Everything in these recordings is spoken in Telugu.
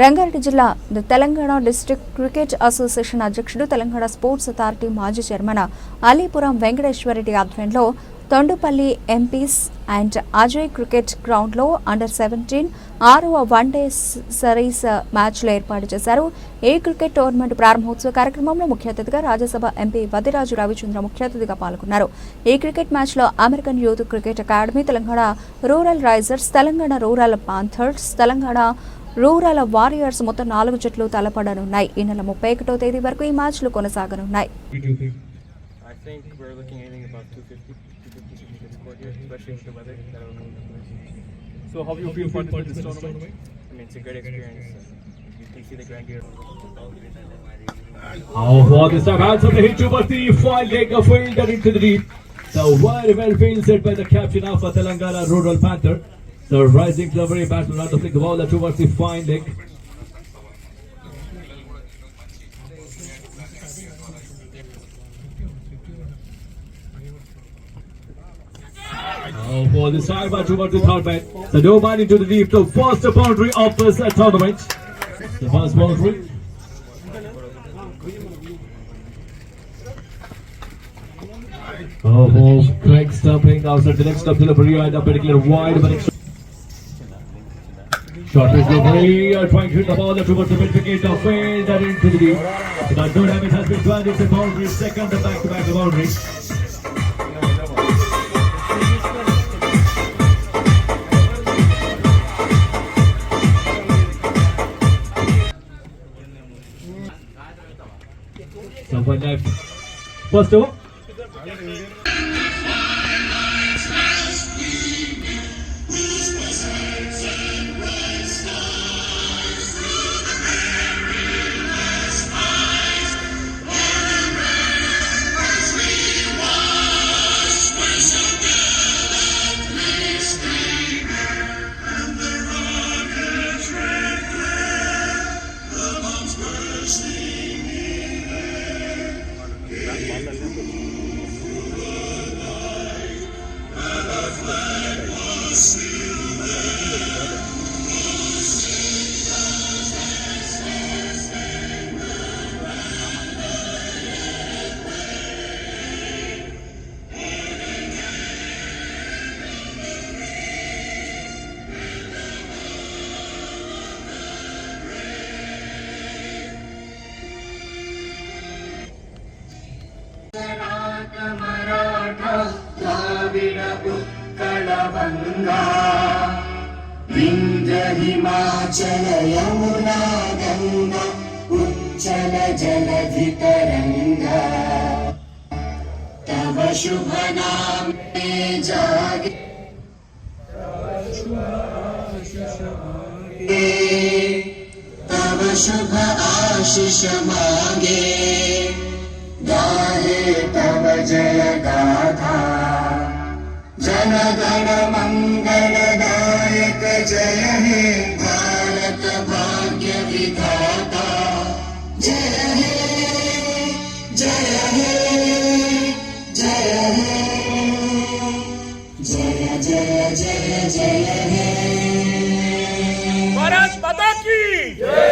రంగారెడ్డి జిల్లా తెలంగాణ డిస్ట్రిక్ట్ క్రికెట్ అసోసియేషన్ అధ్యక్షుడు తెలంగాణ స్పోర్ట్స్ అథారిటీ మాజీ చైర్మన్ అలీపురం వెంకటేశ్వరరెడ్డి ఆధ్వర్యంలో Tondupalli MPS and Ajay cricket గ్రౌండ్లో అండర్ సెవెంటీన్ ఆరవ వన్డే సిరీస్ మ్యాచ్లు ఏర్పాటు చేశారు. ఏ క్రికెట్ టోర్నమెంట్ ప్రారంభోత్సవ కార్యక్రమంలో ముఖ్య అతిథిగా రాజ్యసభ ఎంపీ వదిరాజు రవిచంద్ర ముఖ్య అతిథిగా పాల్గొన్నారు. ఈ క్రికెట్ మ్యాచ్లో American youth cricket academy Telangana rural risers Telangana rural panthers Telangana rural warriors మొత్తం నాలుగు జట్లు తలపడనున్నాయి ఈ నెల ముప్పై ఒకటో తేదీ వరకు ఈ మ్యాచ్లు కొనసాగనున్నాయి I think we're looking anything about 250, 250 should get scored here, especially with the weather. That'll move. So how you feel for this tournament? I mean, it's a great experience. You can see the grandeur. Oh, for this time, hands up the hit towards the fine leg of fielder into the deep. So very well fielded by the captain of the Telangana Rural Panther. The rising delivery battle on the flick bowler towards the fine leg. Oh, for the side back towards the third man. So no man into the deep. The first boundary of this uh, tournament. The first boundary. Oh, oh, Craig stumping outside the next up delivery and a particular wide but Short is delivery, uh, trying to hit the ball towards the mid wicket of field and into the deep. But no damage has been done. It's a boundary, second back to back boundary. So one left. First over. Himachal Yamuna Ganga उच्चल जलधितरङ्गा तव शुभ नामे जागे। तव शुभ आशिष मागे। गाहे तव जय गाथा। जनगण मङ्गलदायक जय हे भारत भाग्य विधाता। जय हे जय हे जय हे। जय जय जय जय हे। भारत माता की। Bharat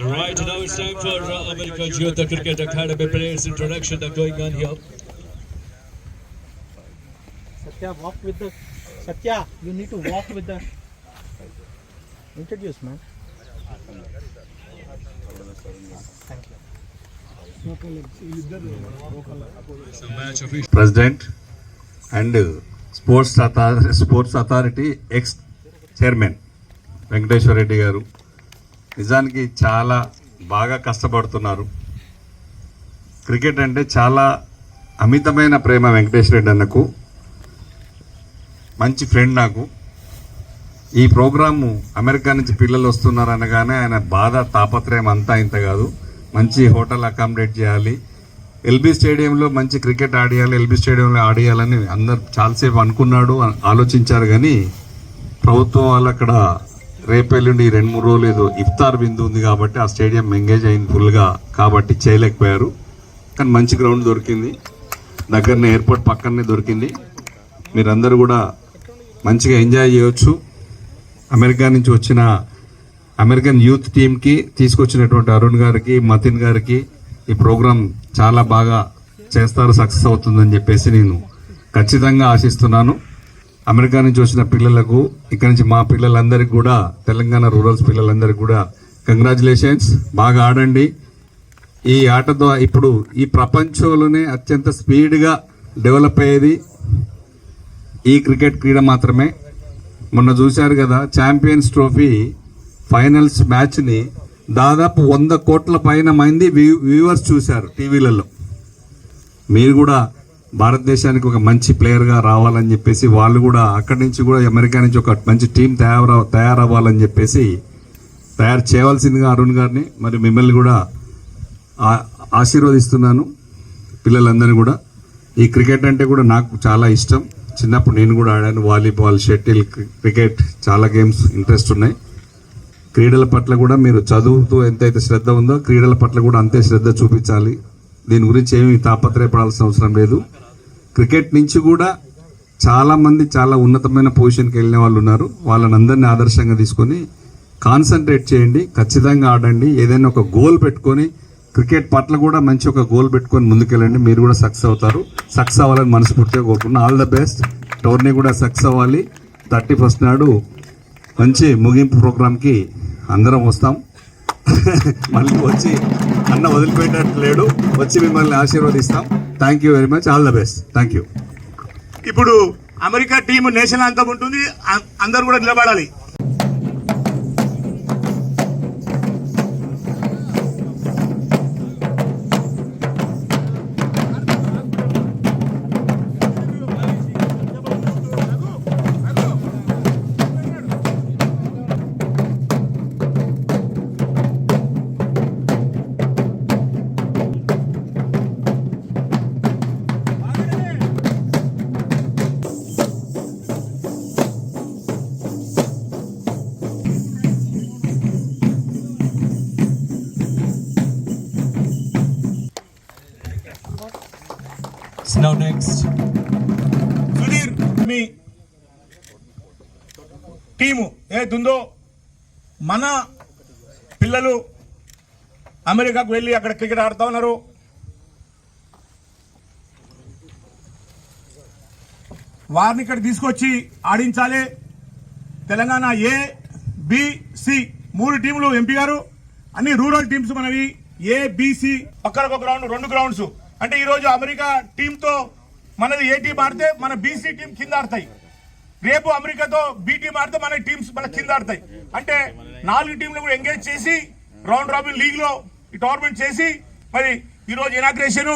Right now it's time for uh, America Youth Cricket Academy players introduction that going on here. Satya, walk with the Satya. You need to walk with the. Introduce, man. Thank you. President and Sports Authority, Sports Authority ex-chairman. Venkateswara Reddy గారు. నిజానికి చాలా బాగా కష్టపడుతున్నారు. క్రికెట్ అంటే చాలా అమితమైన ప్రేమ వెంకటేశ్వర రెడ్డి అన్నకు. మంచి ఫ్రెండ్ నాకు. ఈ ప్రోగ్రాము అమెరికా నుంచి పిల్లలు వస్తున్నారు అనగానే ఆయన బాధ తాపత్రయం అంతా ఇంత కాదు. మంచి హోటల్ అకామిడేట్ చేయాలి. ఎల్బీ స్టేడియంలో మంచి క్రికెట్ ఆడియాలి ఎల్బీ స్టేడియంలో ఆడియాలని అందరు చాలాసేపు అనుకున్నాడు ఆలోచించారు. కానీ ప్రభుత్వం వాళ్ళు అక్కడ రేపెల్లుండి ఈ రెండు మూడు రోజులు ఏదో ఇఫ్తార్ బిందు ఉంది కాబట్టి ఆ స్టేడియం ఎంగేజ్ అయింది ఫుల్గా కాబట్టి చేయలేకపోయారు. కానీ మంచి గ్రౌండ్ దొరికింది. దగ్గరనే ఎయిర్పోర్ట్ పక్కనే దొరికింది. మీరందరూ కూడా మంచిగా ఎంజాయ్ చేయొచ్చు. అమెరికా నుంచి వచ్చిన అమెరికన్ యూత్ టీంకి తీసుకొచ్చినటువంటి అరుణ్ గారికి మతిన్ గారికి ఈ ప్రోగ్రాం చాలా బాగా చేస్తారు సక్సెస్ అవుతుందని చెప్పేసి నేను ఖచ్చితంగా ఆశిస్తున్నాను. అమెరికా నుంచి వచ్చిన పిల్లలకు ఇక్కడ నుంచి మా పిల్లలందరికీ కూడా తెలంగాణ రూరల్స్ పిల్లలందరికీ కూడా కంగ్రాచులేషన్స్ బాగా ఆడండి. ఈ ఆట ద్వారా ఇప్పుడు ఈ ప్రపంచంలోనే అత్యంత స్పీడ్గా డెవలప్ అయ్యేది ఈ క్రికెట్ క్రీడ మాత్రమే. మొన్న చూశారు కదా ఛాంపియన్స్ ట్రోఫీ ఫైనల్స్ మ్యాచ్ని దాదాపు వంద కోట్ల పైన మంది వ్యూ- వ్యూవర్స్ చూశారు టీవీలలో. మీరు కూడా భారతదేశానికి ఒక మంచి ప్లేయర్గా రావాలని చెప్పేసి వాళ్ళు కూడా అక్కడి నుంచి కూడా అమెరికా నుంచి ఒక మంచి టీం తయారు తయారవ్వాలని చెప్పేసి తయారు చేయవలసిందిగా అరుణ్ గారిని మరి మిమ్మల్ని కూడా ఆశీర్వదిస్తున్నాను పిల్లలందరినీ కూడా. ఈ క్రికెట్ అంటే కూడా నాకు చాలా ఇష్టం. చిన్నప్పుడు నేను కూడా ఆడాను. వాలీబాల్ షటిల్ క్రికెట్ చాలా గేమ్స్ ఇంట్రెస్ట్ ఉన్నాయి. క్రీడల పట్ల కూడా మీరు చదువుతూ ఎంతైతే శ్రద్ధ ఉందో క్రీడల పట్ల కూడా అంతే శ్రద్ధ చూపించాలి. దీని గురించి ఏమీ తాపత్రయపడాల్సిన అవసరం లేదు. క్రికెట్ నుంచి కూడా చాలామంది చాలా ఉన్నతమైన పొజిషన్కి వెళ్ళిన వాళ్ళు ఉన్నారు. వాళ్ళని అందరినీ ఆదర్శంగా తీసుకొని కాన్సన్ట్రేట్ చేయండి ఖచ్చితంగా ఆడండి. ఏదైనా ఒక గోల్ పెట్టుకొని క్రికెట్ పట్ల కూడా మంచి ఒక గోల్ పెట్టుకొని ముందుకెళ్ళండి. మీరు కూడా సక్సెస్ అవుతారు. సక్సెస్ అవ్వాలని మనస్ఫూర్తిగా కోరుకున్నా ఆల్ ద బెస్ట్ టోర్నీ కూడా సక్సెస్ అవ్వాలి. థర్టీ ఫస్ట్ నాడు మంచి ముగింపు ప్రోగ్రామ్కి అందరం వస్తాం. మళ్ళీ వచ్చి అన్న వదిలిపెట్టట్టు లేడు వచ్చి మిమ్మల్ని ఆశీర్వదిస్తాం. Thank you very much all the best thank you ఇప్పుడు అమెరికా టీం నేషనల్ అంతం ఉంటుంది. అందరు అందరూ కూడా నిలబడాలి. టీము మన పిల్లలు అమెరికాకు వెళ్ళి అక్కడ క్రికెట్ ఆడుతూ ఉన్నారు. వారిని ఇక్కడ తీసుకొచ్చి ఆడించాలి. తెలంగాణ ఏ బిసి మూడు టీములు ఎంపీ గారు అన్ని రూరల్ టీమ్స్ మనవి. ఏ బిసి ఒక్కరొక గ్రౌండ్ రెండు గ్రౌండ్స్. అంటే ఈరోజు అమెరికా టీంతో మనది ఏ టీం ఆడితే మన బీసీ టీం కింద ఆడతాయి. రేపు అమెరికాతో బి టీం ఆడితే మన టీమ్స్ మన కింద ఆడతాయి. అంటే నాలుగు టీంలు కూడా ఎంగేజ్ చేసి రౌండ్ రాబిన్ లీగ్లో ఈ టోర్నమెంట్ చేసి మరి ఈ రోజు ఇనాగ్రేషన్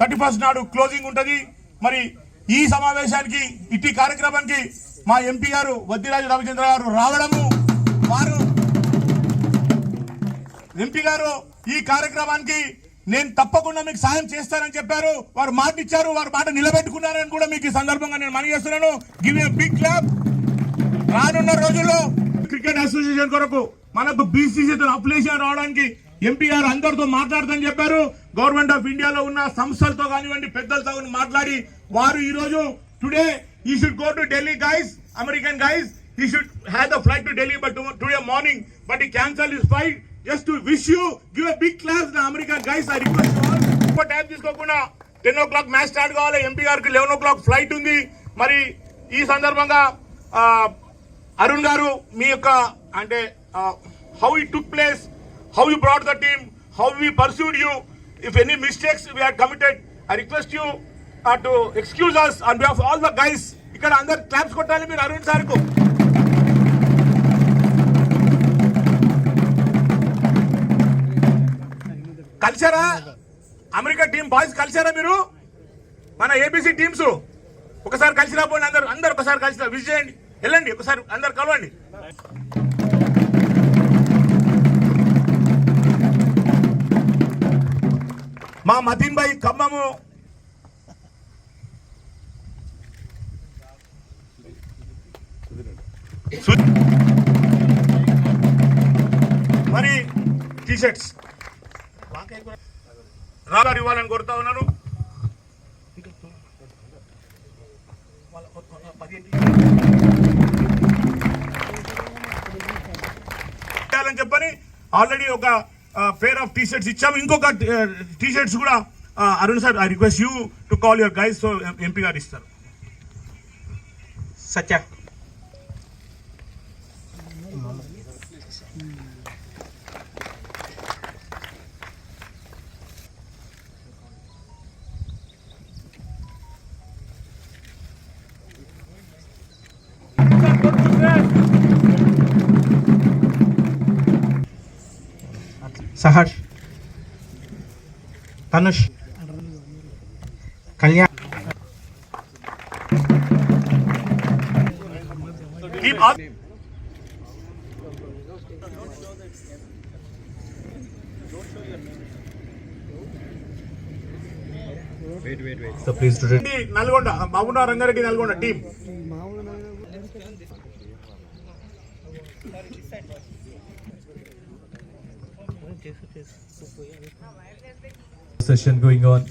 థర్టీ ఫస్ట్ నాడు క్లోజింగ్ ఉంటది. మరి ఈ సమావేశానికి ఇట్టి కార్యక్రమానికి మా ఎంపీ గారు వద్దిరాజు రవిచంద్ర గారు రావడము వారు. ఎంపీ గారు ఈ కార్యక్రమానికి నేను తప్పకుండా మీకు సహాయం చేస్తానని చెప్పారు. వారు మాట ఇచ్చారు వారు మాట నిలబెట్టుకున్నారని కూడా మీకు ఈ సందర్భంగా నేను మనవి చేస్తున్నాను. గివ్ ఏ బిగ్ క్లాప్ రానున్న రోజుల్లో క్రికెట్ అసోసియేషన్ కొరకు మనకు బీసీసీతో అప్లికేషన్ రావడానికి ఎంపీ గారు అందరితో మాట్లాడుతుందని చెప్పారు. గవర్నమెంట్ ఆఫ్ ఇండియాలో ఉన్న సంస్థలతో కానివ్వండి పెద్దలతో కానీ మాట్లాడి వారు ఈ రోజు today he should go to Delhi guys American guys he should have the flight to Delhi but today today morning but he cancelled his flight. Just to wish you give a big class the American guys ఎక్కువ టైం తీసుకోకుండా ten o'clock match start కావాలి ఎంపీ గారికి లెవెన్ ఓ క్లాక్ ఫ్లైట్ ఉంది. మరి ఈ సందర్భంగా అరుణ్ గారు మీ యొక్క అంటే how it took place how you brought the team how we pursued you if any mistakes we committed I request you to excuse us on behalf all the guys ఇక్కడ అందరు క్లాప్స్ కొట్టాలి మీరు అరుణ్ సార్కు. కలిసారా అమెరికా టీం బాయ్స్ కలిసారా మీరు? మన ఏబీసీ టీమ్స్. ఒకసారి కలిసి రాబోండి అందరు అందరు ఒకసారి కలిసి విజిట్ చేయండి. వెళ్ళండి ఒకసారి అందరు కలవండి. మా మతీన్ భాయ్ ఖమ్మము. మరి టీ షర్ట్స్ రాగారు ఇవ్వాలని కోరుతా ఉన్నాను చేయాలని చెప్పని ఆల్రెడీ ఒక పేర్ ఆఫ్ టీ షర్ట్స్ ఇచ్చాము. ఇంకొక టీ షర్ట్స్ కూడా Arun sir I request you to call your guys so MP గారు ఇస్తారు. Satya. Saharsh Tanush Kalyan. Nalgonda బాగుండ Rangareddy Nalgonda team Session going on.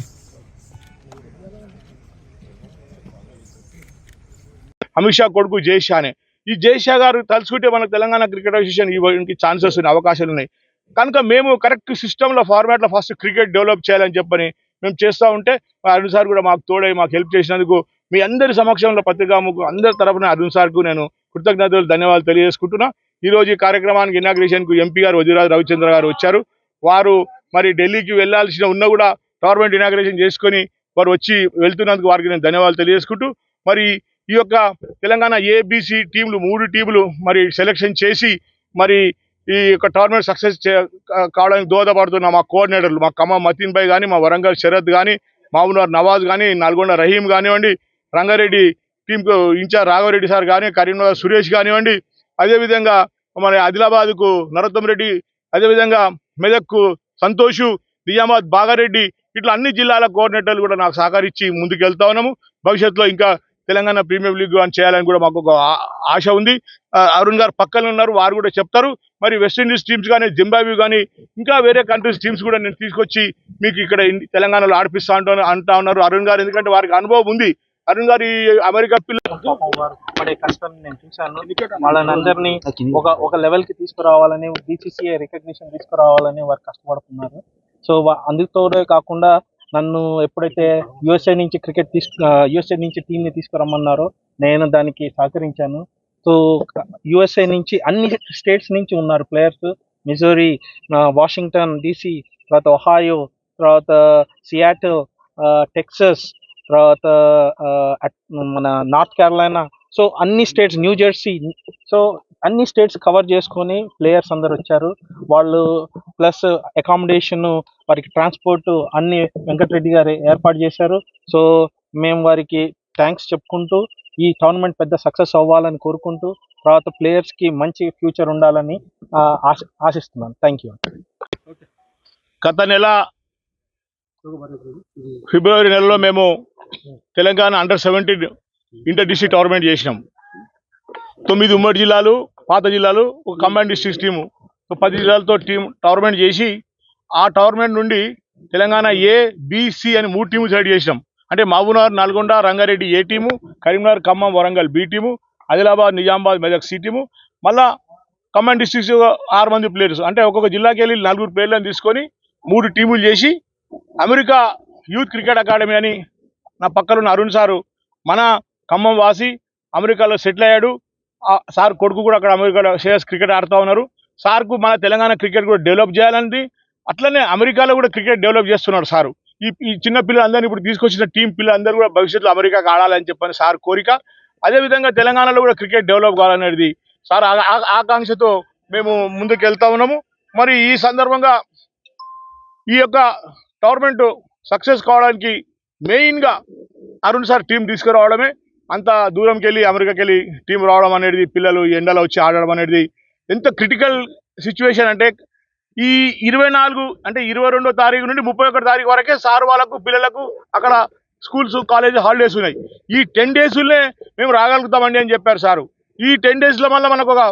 Amit Shah కొడుకు జైషా అనే ఈ జై షా గారు తలుచుకుంటే మనకు తెలంగాణ క్రికెట్ అసోసియేషన్ ఇవ్వడానికి ఛాన్సెస్ ఉన్నాయి అవకాశాలు ఉన్నాయి. కనుక మేము కరెక్ట్ సిస్టంలో ఫార్మాట్లో ఫస్ట్ క్రికెట్ డెవలప్ చేయాలని చెప్పని మేము చేస్తూ ఉంటే అరుణ్ సార్ కూడా మాకు తోడై మాకు హెల్ప్ చేసినందుకు మీ అందరి సమక్షంలో పత్రికాముకు అందరి తరపున అరుణ్ సార్కు నేను కృతజ్ఞతలు ధన్యవాదాలు తెలియజేసుకుంటున్నా. ఈ రోజు ఈ కార్యక్రమానికి ఇనాగ్రేషన్కు ఎంపీ గారు వజీరాజు రవిచంద్ర గారు వచ్చారు. వారు మరి ఢిల్లీకి వెళ్ళాల్సిన ఉన్నా కూడా గవర్నమెంట్ ఇనాగ్రేషన్ చేసుకొని వారు వచ్చి వెళ్తున్నందుకు వారికి నేను ధన్యవాదాలు తెలియజేసుకుంటూ మరి ఈ యొక్క తెలంగాణ ఏబిసి టీంలు మూడు టీంలు మరి సెలెక్షన్ చేసి మరి ఈ యొక్క టోర్నమెంట్ సక్సెస్ కావడానికి దోహదపడుతున్న మా కోఆర్డినేటర్లు మా ఖమ్మం మతీన్ భాయ్ కానీ మా వరంగల్ శరత్ కానీ మామూనార్ నవాజ్ కానీ నల్గొండ రహీం కానివ్వండి రంగారెడ్డి టీంకు ఇన్ఛార్జ్ రాఘవరెడ్డి సార్ కానీ కరీంనగర్ సురేష్ కానివ్వండి అదేవిధంగా మన ఆదిలాబాద్కు నరోత్తం రెడ్డి అదేవిధంగా మెదక్కు సంతోషు నిజామాబాద్ బాగారెడ్డి ఇట్లా అన్ని జిల్లాల కోఆర్డినేటర్లు కూడా నాకు సహకరించి ముందుకు వెళ్తా ఉన్నాము. భవిష్యత్తులో ఇంకా తెలంగాణ ప్రీమియర్ లీగ్ అని చేయాలని కూడా మాకు ఒక ఆశ ఉంది. అరుణ్ గారు పక్కన ఉన్నారు వారు కూడా చెప్తారు. మరి వెస్టిండీస్ టీమ్స్ కానీ జింబాబ్వే కానీ ఇంకా వేరే కంట్రీస్ టీమ్స్ కూడా నేను తీసుకొచ్చి మీకు ఇక్కడ తెలంగాణలో ఆడిపిస్తా అంటా అంటా ఉన్నారు అరుణ్ గారు. ఎందుకంటే వారికి అనుభవం ఉంది. అరుణ్ గారు అమెరికా పిల్లలు పడే నేను చూశాను. వాళ్ళని ఒక ఒక లెవెల్కి తీసుకురావాలని బీసీసీఐ రికగ్నిషన్ తీసుకురావాలని వారు కష్టపడుతున్నారు. సో అందుతోనే కాకుండా నన్ను ఎప్పుడైతే యుఎస్ఏ నుంచి క్రికెట్ తీసుకు యుఎస్ఏ నుంచి టీంని తీసుకురమ్మన్నారో నేను దానికి సహకరించాను. సో యుఎస్ఏ నుంచి అన్ని స్టేట్స్ నుంచి ఉన్నారు ప్లేయర్స్ మిజోరీ వాషింగ్టన్ డీసీ తర్వాత ఒహాయో తర్వాత సియాటో టెక్సస్ తర్వాత మన నార్త్ కేరళైనా సో అన్ని స్టేట్స్ న్యూ జెర్సీ సో అన్ని స్టేట్స్ కవర్ చేసుకొని ప్లేయర్స్ అందరు వచ్చారు. వాళ్ళు ప్లస్ అకామిడేషన్ వారికి ట్రాన్స్పోర్ట్ అన్ని వెంకటరెడ్డి గారు ఏర్పాటు చేశారు. సో మేము వారికి థ్యాంక్స్ చెప్పుకుంటూ ఈ టోర్నమెంట్ పెద్ద సక్సెస్ అవ్వాలని కోరుకుంటూ తర్వాత ప్లేయర్స్కి మంచి ఫ్యూచర్ ఉండాలని ఆ, ఆశ ఆశిస్తున్నాను. థ్యాంక్ యూ గత నెల ఫిబ్రవరి నెలలో మేము Telangana under seventeen inter district tournament చేసినాం. తొమ్మిది ఉమ్మడి జిల్లాలు పాత జిల్లాలు ఒక కంబైన్ డిస్ట్రిక్ట్ టీము ఒక పది జిల్లాలతో టీం టోర్నమెంట్ చేసి ఆ టోర్నమెంట్ నుండి తెలంగాణ ఏ బీసీ అని మూడు టీము సెలెక్ట్ చేసినాం. అంటే Mahabubnagar Nalgonda Rangareddy A team Karimnagar Khammam Warangal B team Adilabad Nizamabad Medak C team మళ్ళా ఖమ్మం డిస్ట్రిక్ట్స్ ఆరు మంది ప్లేయర్స్ అంటే ఒక్కొక్క జిల్లాకి వెళ్ళి నలుగురు ప్లేయర్లను తీసుకొని మూడు టీములు చేసి అమెరికా యూత్ క్రికెట్ అకాడమీ అని నా పక్కన ఉన్న అరుణ్ సారు మన ఖమ్మం వాసి అమెరికాలో సెటిల్ అయ్యాడు. సార్ కొడుకు కూడా అక్కడ అమెరికాలో షేర్స్ క్రికెట్ ఆడుతూ ఉన్నారు. సార్కు మన తెలంగాణ క్రికెట్ కూడా డెవలప్ చేయాలని అట్లనే అమెరికాలో కూడా క్రికెట్ డెవలప్ చేస్తున్నాడు సారు. ఈ ఈ చిన్న పిల్లలందరినీ ఇప్పుడు తీసుకొచ్చిన టీం పిల్లలందరూ కూడా భవిష్యత్తులో అమెరికాకు ఆడాలని చెప్పని సార్ కోరిక. అదేవిధంగా తెలంగాణలో కూడా క్రికెట్ డెవలప్ కావాలనేది సార్ ఆ- ఆకాంక్షతో మేము ముందుకు వెళ్తా ఉన్నాము. మరి ఈ సందర్భంగా ఈ యొక్క టోర్నమెంట్ సక్సెస్ కావడానికి మెయిన్గా అరుణ్ సార్ టీం తీసుకురావడమే. అంత దూరంకి వెళ్ళి అమెరికాకి వెళ్ళి టీం రావడం అనేది పిల్లలు ఈ ఎండలో వచ్చి ఆడడం అనేది ఎంత క్రిటికల్ సిచ్యువేషన్ అంటే ఈ ఇరవై నాలుగు అంటే ఇరవై రెండో తారీఖు నుండి ముప్పై ఒకటి తారీఖు వరకే సార్ వాళ్ళకు పిల్లలకు అక్కడ స్కూల్స్ కాలేజ్ హాలిడేస్ ఉన్నాయి. ఈ టెన్ డేస్లోనే మేము రాగలుగుతామండి అని చెప్పారు సారు. ఈ టెన్ డేస్లో మళ్ళీ మనకు ఒక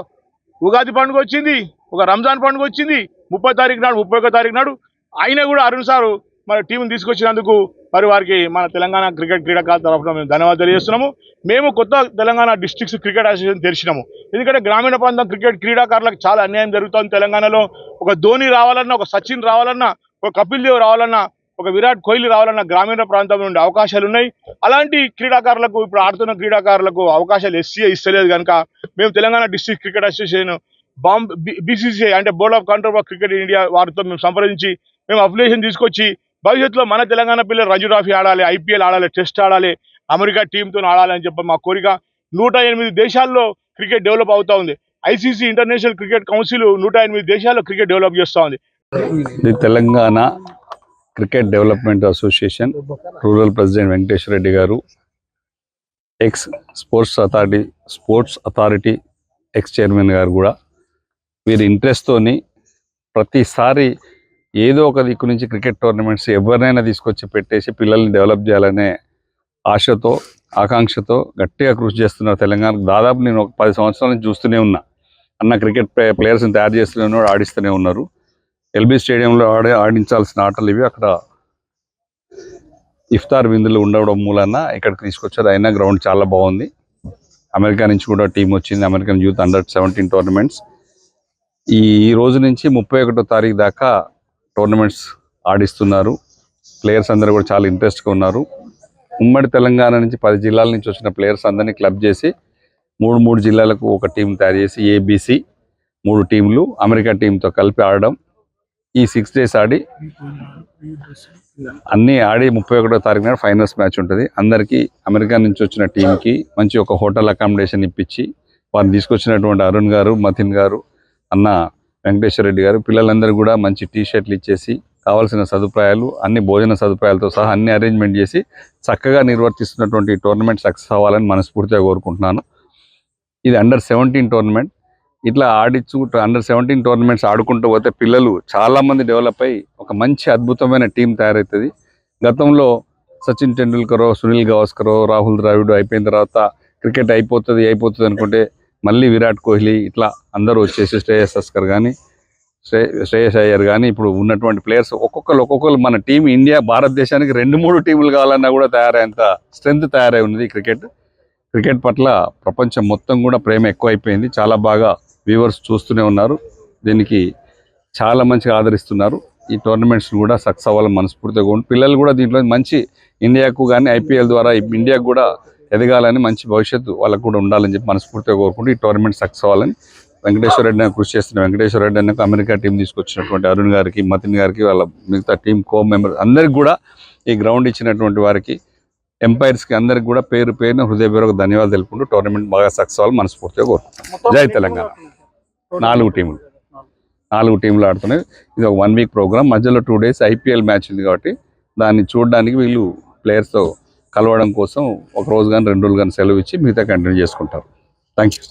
ఉగాది పండుగ వచ్చింది ఒక రంజాన్ పండుగ వచ్చింది ముప్పై తారీఖు నాడు ముప్పై ఒకటో తారీఖు నాడు. అయినా కూడా అరుణ్ సారు మరి టీంని తీసుకొచ్చినందుకు మరి వారికి మన తెలంగాణ క్రికెట్ క్రీడాకారుల తరఫున మేము ధన్యవాదాలు తెలియజేస్తున్నాము. మేము కొత్త తెలంగాణ డిస్ట్రిక్ట్స్ క్రికెట్ అసోసియేషన్ తెరిచినాము. ఎందుకంటే గ్రామీణ ప్రాంతం క్రికెట్ క్రీడాకారులకు చాలా అన్యాయం జరుగుతుంది తెలంగాణలో. ఒక ధోని రావాలన్నా ఒక సచిన్ రావాలన్నా ఒక కపిల్ దేవ్ రావాలన్నా ఒక విరాట్ కోహ్లీ రావాలన్న గ్రామీణ ప్రాంతం నుండి అవకాశాలు ఉన్నాయి. అలాంటి క్రీడాకారులకు ఇప్పుడు ఆడుతున్న క్రీడాకారులకు అవకాశాలు ఎస్సీఏ ఇస్తలేదు కనుక మేము తెలంగాణ డిస్ట్రిక్ట్ క్రికెట్ అసోసియేషన్ బాంబ్ బీసీసీఐ అంటే board of control of cricket India వారితో మేము సంప్రదించి మేము అప్లికేషన్ తీసుకొచ్చి భవిష్యత్తులో మన తెలంగాణ పిల్లలు రంజీ ట్రాఫీ ఆడాలి ఐపీఎల్ ఆడాలి టెస్ట్ ఆడాలి అమెరికా టీంతో ఆడాలి అని చెప్పి మా కోరిక. నూట ఎనిమిది దేశాల్లో క్రికెట్ డెవలప్ అవుతా ఉంది. ఐసీసీ ఇంటర్నేషనల్ క్రికెట్ కౌన్సిల్ నూట ఎనిమిది దేశాల్లో క్రికెట్ డెవలప్ చేస్తూ ఉంది. Telangana cricket development association rural president Venkateshwara Reddy గారు ex sports authority sports authority ex chairman గారు కూడా వీరి ఇంట్రెస్ట్తోని ప్రతిసారి ఏదో ఒక దిక్కు నుంచి క్రికెట్ టోర్నమెంట్స్ ఎవరినైనా తీసుకొచ్చి పెట్టేసి పిల్లల్ని డెవలప్ చేయాలనే ఆశతో ఆకాంక్షతో గట్టిగా కృషి చేస్తున్నారు తెలంగాణకు దాదాపు నేను ఒక పది సంవత్సరాల నుంచి చూస్తూనే ఉన్నా. అన్న క్రికెట్ ప్లేయర్స్ని తయారు చేస్తూనే ఉన్నారు ఆడిస్తూనే ఉన్నారు. ఎల్బీ స్టేడియంలో ఆడే ఆడించాల్సిన ఆటలు ఇవి. అక్కడ ఇఫ్తార్ విందులు ఉండడం మూలన ఇక్కడికి తీసుకొచ్చారు. అయినా గ్రౌండ్ చాలా బాగుంది. అమెరికా నుంచి కూడా టీం వచ్చింది. American youth under seventeen tournaments. ఈ ఈ రోజు నుంచి ముప్పై ఒకటో తారీఖు దాకా టోర్నమెంట్స్ ఆడిస్తున్నారు. ప్లేయర్స్ అందరూ కూడా చాలా ఇంట్రెస్ట్గా ఉన్నారు. ఉమ్మడి తెలంగాణ నుంచి పది జిల్లాల నుంచి వచ్చిన ప్లేయర్స్ అందరినీ క్లబ్ చేసి మూడు మూడు జిల్లాలకు ఒక టీం తయారు చేసి ఏబీసీ మూడు టీంలు అమెరికా టీంతో కలిపి ఆడడం. ఈ సిక్స్ డేస్ ఆడి అన్నీ ఆడి ముప్పై ఒకటో తారీఖు నాడు ఫైనల్స్ మ్యాచ్ ఉంటుంది. అందరికీ అమెరికా నుంచి వచ్చిన టీంకి మంచి ఒక హోటల్ అకామిడేషన్ ఇప్పించి వారిని తీసుకొచ్చినటువంటి అరుణ్ గారు మతిన్ గారు అన్న వెంకటేశ్వర రెడ్డి గారు. పిల్లలందరూ కూడా మంచి టీ షర్ట్లు ఇచ్చేసి కావాల్సిన సదుపాయాలు అన్ని భోజన సదుపాయాలతో సహా అన్ని అరేంజ్మెంట్ చేసి చక్కగా నిర్వర్తిస్తున్నటువంటి టోర్నమెంట్ సక్సెస్ అవ్వాలని మనస్ఫూర్తిగా కోరుకుంటున్నాను. ఇది అండర్ సెవెంటీన్ టోర్నమెంట్. ఇట్లా ఆడిచ్చు అండర్ సెవెంటీన్ టోర్నమెంట్స్ ఆడుకుంటూ పోతే పిల్లలు చాలా మంది డెవలప్ అయ్యి ఒక మంచి అద్భుతమైన టీం తయారవుతుంది. గతంలో సచిన్ టెండూల్కర్ సునీల్ గవాస్కరో రాహుల్ ద్రావిడ్ అయిపోయిన తర్వాత క్రికెట్ అయిపోతుంది అయిపోతుంది అనుకుంటే మళ్ళీ విరాట్ కోహ్లీ ఇట్లా అందరూ వచ్చేసి శ్రేయస్ అస్కర్ కానీ శ్రే శ్రేయస్ అయ్యర్ కానీ ఇప్పుడు ఉన్నటువంటి ప్లేయర్స్ ఒక్కొక్కరు ఒక్కొక్కరు మన టీం ఇండియా భారతదేశానికి రెండు మూడు టీములు కావాలన్నా కూడా తయారైనంత స్ట్రెంత్ తయారై ఉన్నది క్రికెట్. క్రికెట్ పట్ల ప్రపంచం మొత్తం కూడా ప్రేమ ఎక్కువైపోయింది. చాలా బాగా వ్యూవర్స్ చూస్తూనే ఉన్నారు. దీనికి చాలా మంచిగా ఆదరిస్తున్నారు. ఈ టోర్నమెంట్స్ కూడా సక్సెస్ అవ్వాలని మనస్ఫూర్తిగా కోరు- పిల్లలు కూడా దీంట్లో మంచి ఇండియాకు కానీ ఐపీఎల్ ద్వారా ఇండియాకు కూడా ఎదగాలని మంచి భవిష్యత్తు వాళ్ళకు కూడా ఉండాలని చెప్పి మనస్ఫూర్తిగా కోరుకుంటూ ఈ టోర్నమెంట్ సక్సెస్ అవ్వాలని వెంకటేశ్వర రెడ్డి నాకు కృషి చేస్తున్న వెంకటేశ్వర రెడ్డి అన్నకు అమెరికా టీం తీసుకొచ్చినటువంటి అరుణ్ గారికి మతిన్ గారికి వాళ్ళ మిగతా టీం కో మెంబర్ అందరికి కూడా ఈ గ్రౌండ్ ఇచ్చినటువంటి వారికి ఎంపైర్స్కి అందరికి కూడా పేరు పేరున హృదయపూర్వక ధన్యవాదాలు తెలుపుకుంటూ టోర్నమెంట్ బాగా సక్సెస్ అవ్వాలని మనస్ఫూర్తిగా కోరుకుంటాం జై తెలంగాణ. నాలుగు టీములు నాలుగు టీంలు ఆడుతున్నాయి. ఇది ఒక వన్ వీక్ ప్రోగ్రామ్ మధ్యలో టూ డేస్ ఐపీఎల్ మ్యాచ్ ఉంది కాబట్టి దాన్ని చూడడానికి వీళ్ళు ప్లేయర్స్తో కలవడం కోసం ఒక రోజు కానీ రెండు రోజులు కానీ సెలవు ఇచ్చి మిగతా కంటిన్యూ చేసుకుంటారు. Thank you